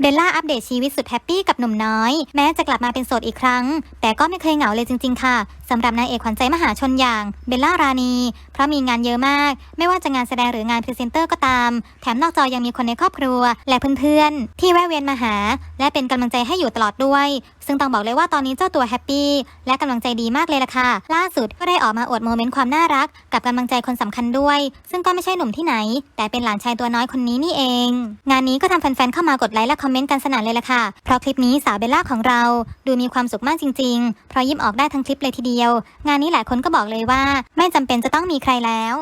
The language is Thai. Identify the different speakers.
Speaker 1: เบลล่าอัปเดตชีวิตสุดแฮปปี้กับหนุ่มน้อย แม้จะกลับมาเป็นโสดอีกครั้ง แต่ก็ไม่เคยเหงาเลยจริง ๆ ค่ะสำหรับนางเอกขวัญใจมหาชนอย่างเบลล่ารานี เพราะมีงานเยอะมาก ไม่ว่าจะงานแสดงหรืองานพรีเซนเตอร์ก็ตาม แถมนอกจอยังมีคนในครอบครัว และเพื่อนๆ ที่แวะเวียนมาหา และเป็นกำลังใจให้อยู่ตลอดด้วย ซึ่งต้องบอกเลยว่าตอนนี้เจ้าตัวแฮปปี้และกำลังใจดีมากเลยล่ะค่ะล่าสุดก็ได้ออกมาอวดโมเมนต์ความน่ารัก กับกำลังใจคนสำคัญด้วย ซึ่งก็ไม่ใช่หนุ่มที่ไหน แต่เป็นหลานชายตัวน้อยคนนี้นี่เอง งานนี้ก็ทำแฟนๆเข้ามากดไลค์และคอมเมนต์กันสนั่นเลยล่ะค่ะ เพราะคลิปนี้สาวเบลล่าของเราดูมีความสุขมากจริง ๆ เพราะยิ้มออกได้ทั้งคลิปเลยทีเดียว งานนี้หลายคนก็บอกเลยว่า ไม่จำเป็นจะต้องมีใครแล้ว